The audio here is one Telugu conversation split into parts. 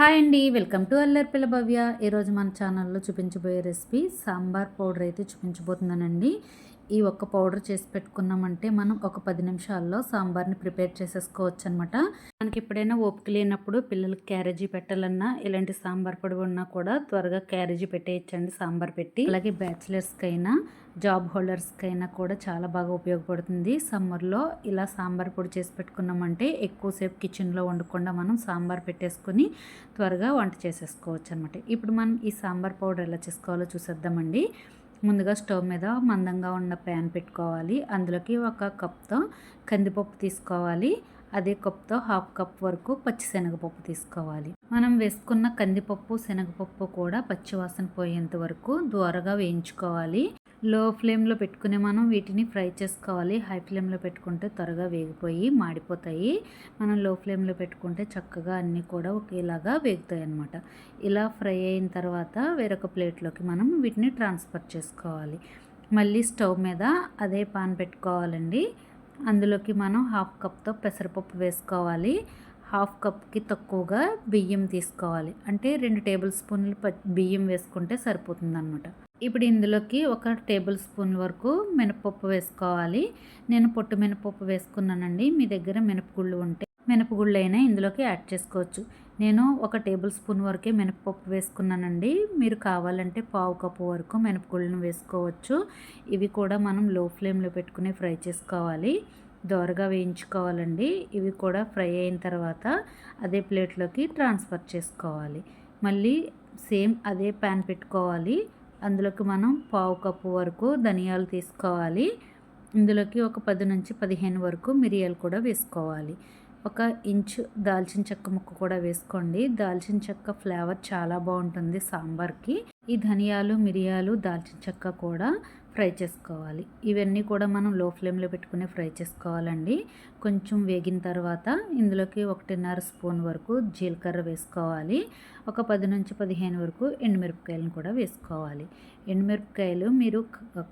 హాయ్ అండి. Welcome to Allarpilla Bhavya. ఈరోజు మన ఛానల్లో చూపించబోయే రెసిపీ సాంబార్ పౌడర్ అయితే చూపించబోతున్నానండి. ఈ ఒక్క పౌడర్ చేసి పెట్టుకున్నామంటే మనం ఒక పది నిమిషాల్లో సాంబార్ని ప్రిపేర్ చేసేసుకోవచ్చు అనమాట మనకి ఎప్పుడైనా ఓపిక లేనప్పుడు పిల్లలకి క్యారేజీ పెట్టాలన్నా ఇలాంటి సాంబార్ పొడి ఉన్నా కూడా త్వరగా క్యారేజీ పెట్టేయచ్చండి సాంబార్ పెట్టి. అలాగే బ్యాచిలర్స్కి అయినా జాబ్ హోల్డర్స్కి అయినా కూడా చాలా బాగా ఉపయోగపడుతుంది. సమ్మర్లో ఇలా సాంబార్ పొడి చేసి పెట్టుకున్నామంటే ఎక్కువసేపు కిచెన్లో వండకుండా మనం సాంబార్ పెట్టేసుకొని త్వరగా వంట చేసేసుకోవచ్చు అనమాట ఇప్పుడు మనం ఈ సాంబార్ పౌడర్ ఎలా చేసుకోవాలో చూసేద్దామండి. ముందుగా స్టవ్ మీద మందంగా ఉన్న ప్యాన్ పెట్టుకోవాలి. అందులోకి ఒక కప్తో కందిపప్పు తీసుకోవాలి. అదే కప్తో హాఫ్ కప్ వరకు పచ్చిశనగపప్పు తీసుకోవాలి. మనం వేసుకున్న కందిపప్పు శనగపప్పు కూడా పచ్చివాసన పోయేంత వరకు దూరగా వేయించుకోవాలి. లో ఫ్లేమ్లో పెట్టుకుని మనం వీటిని ఫ్రై చేసుకోవాలి. హై ఫ్లేమ్లో పెట్టుకుంటే త్వరగా వేగిపోయి మాడిపోతాయి. మనం లో ఫ్లేమ్లో పెట్టుకుంటే చక్కగా అన్నీ కూడా ఒకేలాగా వేగుతాయి అన్నమాట. ఇలా ఫ్రై అయిన తర్వాత వేరొక ప్లేట్లోకి మనం వీటిని ట్రాన్స్ఫర్ చేసుకోవాలి. మళ్ళీ స్టవ్ మీద అదే పాన్ పెట్టుకోవాలండి. అందులోకి మనం హాఫ్ కప్తో పెసరపప్పు వేసుకోవాలి. హాఫ్ కప్కి తక్కువగా బియ్యం తీసుకోవాలి. అంటే రెండు టేబుల్ స్పూన్లు బియ్యం వేసుకుంటే సరిపోతుంది అనమాట ఇప్పుడు ఇందులోకి ఒక టేబుల్ స్పూన్ వరకు మినపప్పు వేసుకోవాలి. నేను పొట్టు మినపప్పు వేసుకున్నానండి. మీ దగ్గర మినపగుళ్ళు ఉంటే మినపగుళ్ళు అయినా ఇందులోకి యాడ్ చేసుకోవచ్చు. నేను ఒక టేబుల్ స్పూన్ వరకే మినపప్పు వేసుకున్నానండి. మీరు కావాలంటే పావు కప్పు వరకు మినపగుళ్ళను వేసుకోవచ్చు. ఇవి కూడా మనం లో ఫ్లేమ్లో పెట్టుకుని ఫ్రై చేసుకోవాలి. దోరగా వేయించుకోవాలండి. ఇవి కూడా ఫ్రై అయిన తర్వాత అదే ప్లేట్లోకి ట్రాన్స్ఫర్ చేసుకోవాలి. మళ్ళీ సేమ్ అదే ప్యాన్ పెట్టుకోవాలి. అందులోకి మనం పావు కప్పు వరకు ధనియాలు తీసుకోవాలి. ఇందులోకి ఒక పది నుంచి పదిహేను వరకు మిరియాలు కూడా వేసుకోవాలి. ఒక ఇంచు దాల్చిన చెక్క ముక్క కూడా వేసుకోండి. దాల్చిన చెక్క ఫ్లేవర్ చాలా బాగుంటుంది సాంబార్కి. ఈ ధనియాలు మిరియాలు దాల్చిన చెక్క కూడా ఫ్రై చేసుకోవాలి. ఇవన్నీ కూడా మనం లో ఫ్లేమ్లో పెట్టుకుని ఫ్రై చేసుకోవాలండి. కొంచెం వేగిన తర్వాత ఇందులోకి ఒకటిన్నర స్పూన్ వరకు జీలకర్ర వేసుకోవాలి. ఒక పది నుంచి పదిహేను వరకు ఎండుమిరపకాయలను కూడా వేసుకోవాలి. ఎండుమిరపకాయలు మీరు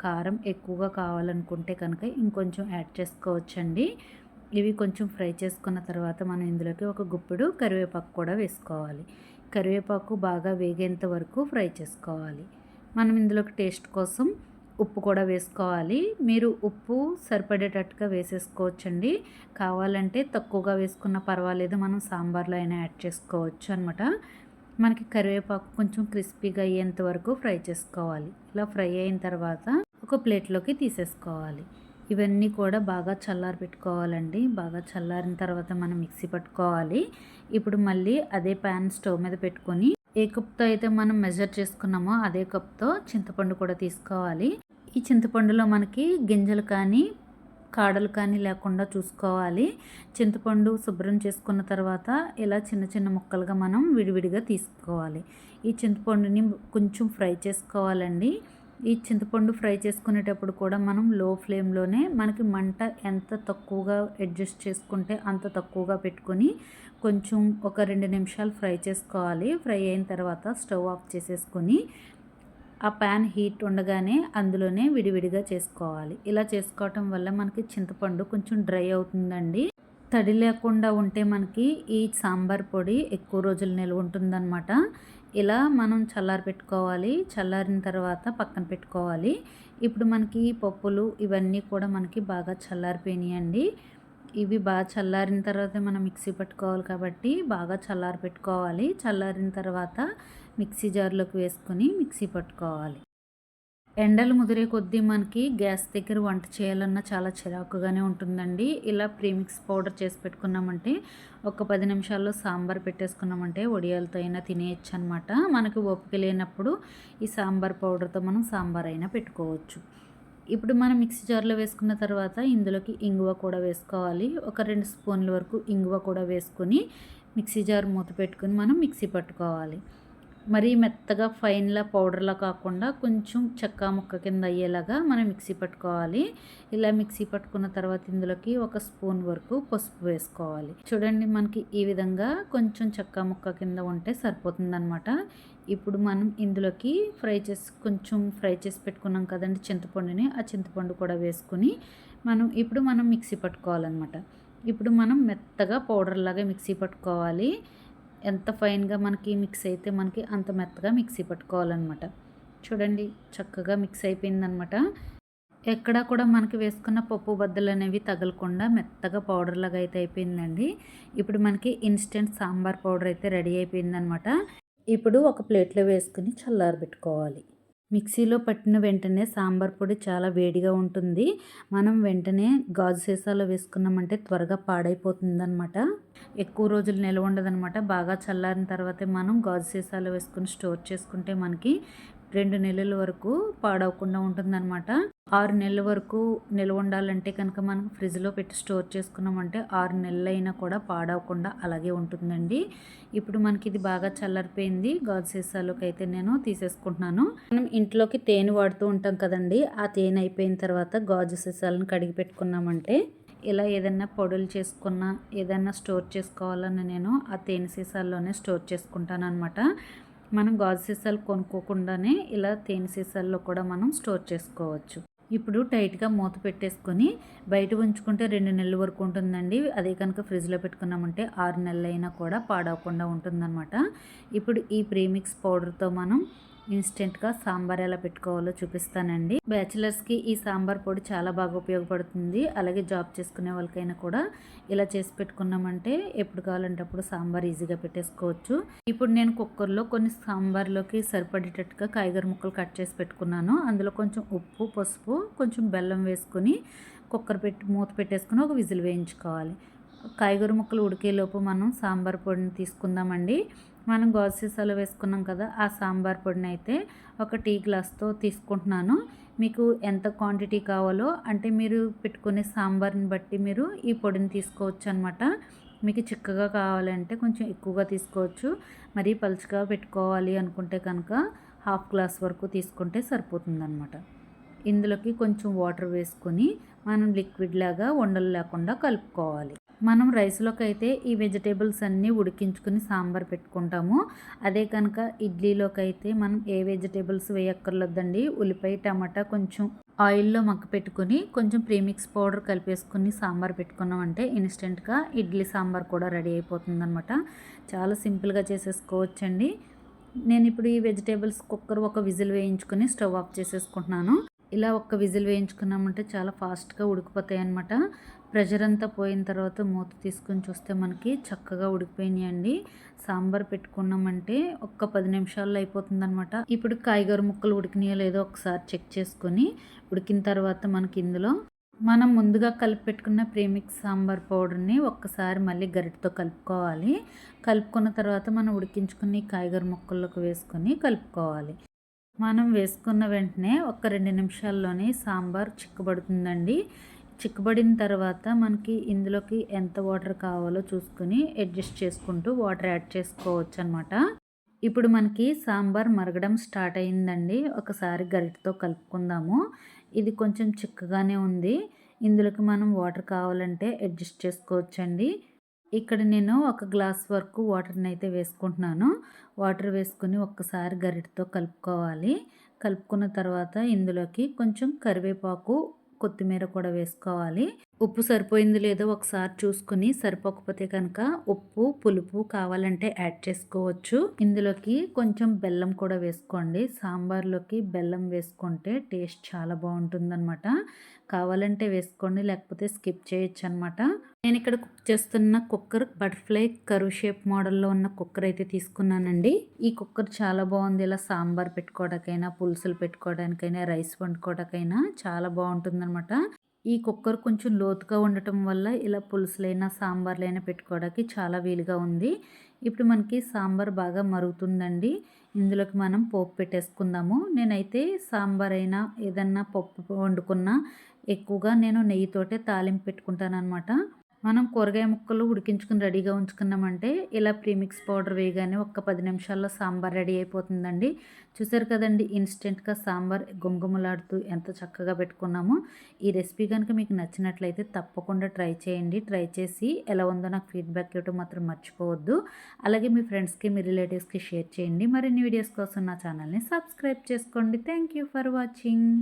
కారం ఎక్కువగా కావాలనుకుంటే కనుక ఇంకొంచెం యాడ్ చేసుకోవచ్చండి. ఇవి కొంచెం ఫ్రై చేసుకున్న తర్వాత మనం ఇందులోకి ఒక గుప్పుడు కరివేపాకు కూడా వేసుకోవాలి. కరివేపాకు బాగా వేగేంత వరకు ఫ్రై చేసుకోవాలి. మనం ఇందులోకి టేస్ట్ కోసం ఉప్పు కూడా వేసుకోవాలి. మీరు ఉప్పు సరిపడేటట్టుగా వేసేసుకోవచ్చండి. కావాలంటే తక్కువగా వేసుకున్న పర్వాలేదు. మనం సాంబార్లో అయినా యాడ్ చేసుకోవచ్చు అనమాట మనకి కరివేపాకు కొంచెం క్రిస్పీగా అయ్యేంత వరకు ఫ్రై చేసుకోవాలి. ఇలా ఫ్రై అయిన తర్వాత ఒక ప్లేట్లోకి తీసేసుకోవాలి. ఇవన్నీ కూడా బాగా చల్లారి పెట్టుకోవాలండి. బాగా చల్లారిన తర్వాత మనం మిక్సీ పట్టుకోవాలి. ఇప్పుడు మళ్ళీ అదే ప్యాన్ స్టవ్ మీద పెట్టుకొని ఏ కప్తో అయితే మనం మెజర్ చేసుకున్నామో అదే కప్తో చింతపండు కూడా తీసుకోవాలి. ఈ చింతపండులో మనకి గింజలు కానీ కాడలు కానీ లేకుండా చూసుకోవాలి. చింతపండు శుభ్రం చేసుకున్న తర్వాత ఇలా చిన్న చిన్న ముక్కలుగా మనం విడివిడిగా తీసుకోవాలి. ఈ చింతపండుని కొంచెం ఫ్రై చేసుకోవాలండి. ఈ చింతపండు ఫ్రై చేసుకునేటప్పుడు కూడా మనం లో ఫ్లేమ్లోనే మనకి మంట ఎంత తక్కువగా అడ్జస్ట్ చేసుకుంటే అంత తక్కువగా పెట్టుకొని కొంచెం ఒక రెండు నిమిషాలు ఫ్రై చేసుకోవాలి. ఫ్రై అయిన తర్వాత స్టవ్ ఆఫ్ చేసేసుకొని ఆ ప్యాన్ హీట్ ఉండగానే అందులోనే విడివిడిగా చేసుకోవాలి. ఇలా చేసుకోవటం వల్ల మనకి చింతపండు కొంచెం డ్రై అవుతుందండి. తడి లేకుండా ఉంటే మనకి ఈ సాంబార్ పొడి ఎక్కువ రోజులు నిల్వ ఉంటుందన్నమాట. ఇలా మనం చల్లారి పెట్టుకోవాలి. చల్లారిన తర్వాత పక్కన పెట్టుకోవాలి. ఇప్పుడు మనకి పప్పులు ఇవన్నీ కూడా మనకి బాగా చల్లారిపోయినాయండి. ఇవి బాగా చల్లారిన తర్వాత మనం మిక్సీ పట్టుకోవాలి కాబట్టి బాగా చల్లారి పెట్టుకోవాలి. చల్లారిన తర్వాత మిక్సీ జార్లోకి వేసుకొని మిక్సీ పట్టుకోవాలి. ఎండలు ముదిరే కొద్దీ మనకి గ్యాస్ దగ్గర వంట చేయాలన్నా చాలా చిరాకుగానే ఉంటుందండి. ఇలా ప్రీమిక్స్ పౌడర్ చేసి పెట్టుకున్నామంటే ఒక పది నిమిషాల్లో సాంబార్ పెట్టేసుకున్నామంటే వడియాలతో అయినా తినేయచ్చు అనమాట మనకి ఓపిక లేనప్పుడు ఈ సాంబార్ పౌడర్తో మనం సాంబార్ అయినా పెట్టుకోవచ్చు. ఇప్పుడు మనం మిక్సీ జార్లో వేసుకున్న తర్వాత ఇందులోకి ఇంగువ కూడా వేసుకోవాలి. ఒక రెండు స్పూన్ల వరకు ఇంగువ కూడా వేసుకొని మిక్సీ జార్ మూత పెట్టుకొని మనం మిక్సీ పట్టుకోవాలి. మరీ మెత్తగా ఫైన్లా పౌడర్లా కాకుండా కొంచెం చెక్క ముక్క కింద అయ్యేలాగా మనం మిక్సీ పట్టుకోవాలి. ఇలా మిక్సీ పట్టుకున్న తర్వాత ఇందులోకి ఒక స్పూన్ వరకు పసుపు వేసుకోవాలి. చూడండి మనకి ఈ విధంగా కొంచెం చెక్క ముక్క కింద ఉంటే సరిపోతుందనమాట ఇప్పుడు మనం ఇందులోకి ఫ్రై చేసి కొంచెం ఫ్రై చేసి పెట్టుకున్నాం కదండి చింతపండుని ఆ చింతపండు కూడా వేసుకుని మనం ఇప్పుడు మనం మిక్సీ పట్టుకోవాలన్నమాట. ఇప్పుడు మనం మెత్తగా పౌడర్ లాగా మిక్సీ పట్టుకోవాలి. ఎంత ఫైన్గా మనకి మిక్స్ అయితే మనకి అంత మెత్తగా మిక్సీ పట్టుకోవాలన్నమాట. చూడండి చక్కగా మిక్స్ అయిపోయిందనమాట ఎక్కడా కూడా మనకి వేసుకున్న పప్పు బద్దలు అనేవి తగలకుండా మెత్తగా పౌడర్ లాగా అయితే అయిపోయిందండి. ఇప్పుడు మనకి ఇన్స్టెంట్ సాంబార్ పౌడర్ అయితే రెడీ అయిపోయిందనమాట ఇప్పుడు ఒక ప్లేట్లో వేసుకుని చల్లారబెట్టుకోవాలి. మిక్సీలో పట్టిన వెంటనే సాంబార్ పొడి చాలా వేడిగా ఉంటుంది. మనం వెంటనే గాజు సీసాలో వేసుకున్నామంటే త్వరగా పాడైపోతుంది అనమాట ఎక్కువ రోజులు నిల్వ ఉండదనమాట బాగా చల్లారిన తర్వాతే మనం గాజు సీసాలో వేసుకుని స్టోర్ చేసుకుంటే మనకి రెండు నెలల వరకు పాడవకుండా ఉంటుందన్నమాట. ఆరు నెలల వరకు నిల్వ ఉండాలంటే కనుక మనం ఫ్రిడ్జ్లో పెట్టి స్టోర్ చేసుకున్నామంటే ఆరు నెలలైనా కూడా పాడవకుండా అలాగే ఉంటుందండి. ఇప్పుడు మనకి ఇది బాగా చల్లారిపోయింది. గాజు సీసాలోకి అయితే నేను తీసేసుకుంటున్నాను. మనం ఇంట్లోకి తేనె వాడుతూ ఉంటాం కదండి. ఆ తేనె అయిపోయిన తర్వాత గాజు సీసాలను కడిగి పెట్టుకున్నామంటే ఇలా ఏదైనా పొడులు చేసుకున్న ఏదైనా స్టోర్ చేసుకోవాలని నేను ఆ తేనె సీసాల్లోనే స్టోర్ చేసుకుంటాను అనమాట మనం గాజు సీసాలు కొనుక్కోకుండానే ఇలా తేనె సీసాల్లో కూడా మనం స్టోర్ చేసుకోవచ్చు. ఇప్పుడు టైట్గా మూత పెట్టేసుకొని బయట ఉంచుకుంటే రెండు నెలల వరకు ఉంటుందండి. అదే కనుక ఫ్రిడ్జ్లో పెట్టుకున్నామంటే ఆరు నెలలైనా కూడా పాడవకుండా ఉంటుందన్నమాట. ఇప్పుడు ఈ ప్రీమిక్స్ పౌడర్తో మనం ఇన్స్టెంట్గా సాంబార్ ఎలా పెట్టుకోవాలో చూపిస్తానండి. బ్యాచిలర్స్కి ఈ సాంబార్ పొడి చాలా బాగా ఉపయోగపడుతుంది. అలాగే జాబ్ చేసుకునే వాళ్ళకైనా కూడా ఇలా చేసి పెట్టుకున్నామంటే ఎప్పుడు కావాలంటే అప్పుడు సాంబార్ ఈజీగా పెట్టేసుకోవచ్చు. ఇప్పుడు నేను కుక్కర్లో కొన్ని సాంబార్లోకి సరిపడేటట్టుగా కాయగూర ముక్కలు కట్ చేసి పెట్టుకున్నాను. అందులో కొంచెం ఉప్పు పసుపు కొంచెం బెల్లం వేసుకుని కుక్కర్ పెట్టి మూత పెట్టేసుకుని ఒక విజిల్ వేయించుకోవాలి. కాయగూర ముక్కలు ఉడికేలోపు మనం సాంబార్ పొడిని తీసుకుందామండి. మనం గాజు సీసాలో వేసుకున్నాం కదా ఆ సాంబార్ పొడిని అయితే ఒక టీ గ్లాస్తో తీసుకుంటున్నాను. మీకు ఎంత క్వాంటిటీ కావాలో అంటే మీరు పెట్టుకునే సాంబార్ని బట్టి మీరు ఈ పొడిని తీసుకోవచ్చు అనమాట మీకు చిక్కగా కావాలంటే కొంచెం ఎక్కువగా తీసుకోవచ్చు. మరీ పలుచగా పెట్టుకోవాలి అనుకుంటే కనుక హాఫ్ గ్లాస్ వరకు తీసుకుంటే సరిపోతుందన్నమాట. ఇందులోకి కొంచెం వాటర్ వేసుకొని మనం లిక్విడ్ లాగా ఉండలు లేకుండా కలుపుకోవాలి. మనం రైస్లోకి అయితే ఈ వెజిటేబుల్స్ అన్నీ ఉడికించుకుని సాంబార్ పెట్టుకుంటాము. అదే కనుక ఇడ్లీలోకి అయితే మనం ఏ వెజిటేబుల్స్ వేయక్కర్లేదండి. ఉల్లిపాయ టమాటా కొంచెం ఆయిల్లో మక్క పెట్టుకుని కొంచెం ప్రీమిక్స్ పౌడర్ కలిపేసుకుని సాంబార్ పెట్టుకున్నామంటే ఇన్స్టెంట్గా ఇడ్లీ సాంబార్ కూడా రెడీ అయిపోతుంది అనమాట చాలా సింపుల్గా చేసేసుకోవచ్చండి. నేను ఇప్పుడు ఈ వెజిటేబుల్స్ కుక్కర్ ఒక విజిల్ వేయించుకొని స్టవ్ ఆఫ్ చేసేసుకుంటున్నాను. ఇలా ఒక్క విజిల్ వేయించుకున్నామంటే చాలా ఫాస్ట్గా ఉడికిపోతాయి అనమాట ప్రెషర్ అంతా పోయిన తర్వాత మూత తీసుకొని చూస్తే మనకి చక్కగా ఉడికిపోయినాయండి. సాంబార్ పెట్టుకున్నామంటే ఒక్క పది నిమిషాల్లో అయిపోతుంది అనమాట ఇప్పుడు కాయగూర ముక్కలు ఉడికినాయో లేదో ఒకసారి చెక్ చేసుకొని ఉడికిన తర్వాత మనకి ఇందులో మనం ముందుగా కలిపి పెట్టుకున్న ప్రీమిక్స్ సాంబార్ పౌడర్ని ఒక్కసారి మళ్ళీ గరిటతో కలుపుకోవాలి. కలుపుకున్న తర్వాత మనం ఉడికించుకుని కాయగూర ముక్కల్లోకి వేసుకొని కలుపుకోవాలి. మనం వేసుకున్న వెంటనే ఒక రెండు నిమిషాల్లోనే సాంబార్ చిక్కబడుతుందండి. చిక్కబడిన తర్వాత మనకి ఇందులోకి ఎంత వాటర్ కావాలో చూసుకుని అడ్జస్ట్ చేసుకుంటూ వాటర్ యాడ్ చేసుకోవచ్చు అనమాట ఇప్పుడు మనకి సాంబార్ మరగడం స్టార్ట్ అయిందండి. ఒకసారి గరిటతో కలుపుకుందాము. ఇది కొంచెం చిక్కగానే ఉంది. ఇందులోకి మనం వాటర్ కావాలంటే అడ్జస్ట్ చేసుకోవచ్చండి. ఇక్కడ నేను ఒక గ్లాస్ వరకు వాటర్ని అయితే వేసుకుంటున్నాను. వాటర్ వేసుకుని ఒక్కసారి గరిటతో కలుపుకోవాలి. కలుపుకున్న తర్వాత ఇందులోకి కొంచెం కరివేపాకు కొత్తిమీర కూడా వేసుకోవాలి. ఉప్పు సరిపోయింది లేదో ఒకసారి చూసుకుని సరిపోకపోతే కనుక ఉప్పు పులుపు కావాలంటే యాడ్ చేసుకోవచ్చు. ఇందులోకి కొంచెం బెల్లం కూడా వేసుకోండి. సాంబార్లోకి బెల్లం వేసుకుంటే టేస్ట్ చాలా బాగుంటుందన్నమాట. కావాలంటే వేసుకోండి లేకపోతే స్కిప్ చేయొచ్చు అనమాట నేను ఇక్కడ కుక్ చేస్తున్న కుక్కర్ బటర్ఫ్లై కరువు షేప్ మోడల్లో ఉన్న కుక్కర్ అయితే తీసుకున్నానండి. ఈ కుక్కర్ చాలా బాగుంది. ఇలా సాంబార్ పెట్టుకోవడానికైనా పులుసులు పెట్టుకోవడానికైనా రైస్ వండుకోవడానికైనా చాలా బాగుంటుందన్నమాట. ఈ కుక్కర్ కొంచెం లోతుగా ఉండటం వల్ల ఇలా పులుసులైనా సాంబార్లైనా పెట్టుకోవడానికి చాలా వీలుగా ఉంది. ఇప్పుడు మనకి సాంబార్ బాగా మరుగుతుందండి. ఇందులోకి మనం పోపు పెట్టేసుకుందాము. నేనైతే సాంబార్ అయినా ఏదన్నా పప్పు వండుకున్నా ఎక్కువగా నేను నెయ్యితోటే తాలింపు పెట్టుకుంటాను అనమాట మనం కూరగాయ ముక్కలు ఉడికించుకుని రెడీగా ఉంచుకున్నామంటే ఇలా ప్రీమిక్స్ పౌడర్ వేయగానే ఒక్క పది నిమిషాల్లో సాంబార్ రెడీ అయిపోతుందండి. చూసారు కదండి ఇన్స్టెంట్గా సాంబార్ గుమగుమలాడుతూ ఎంత చక్కగా పెట్టుకున్నామో. ఈ రెసిపీ కనుక మీకు నచ్చినట్లయితే తప్పకుండా ట్రై చేయండి. ట్రై చేసి ఎలా ఉందో నాకు ఫీడ్బ్యాక్ ఇవ్వడం మాత్రం మర్చిపోవద్దు. అలాగే మీ ఫ్రెండ్స్కి మీ రిలేటివ్స్కి షేర్ చేయండి. మరిన్ని వీడియోస్ కోసం నా ఛానల్ని సబ్స్క్రైబ్ చేసుకోండి. Thank you for watching.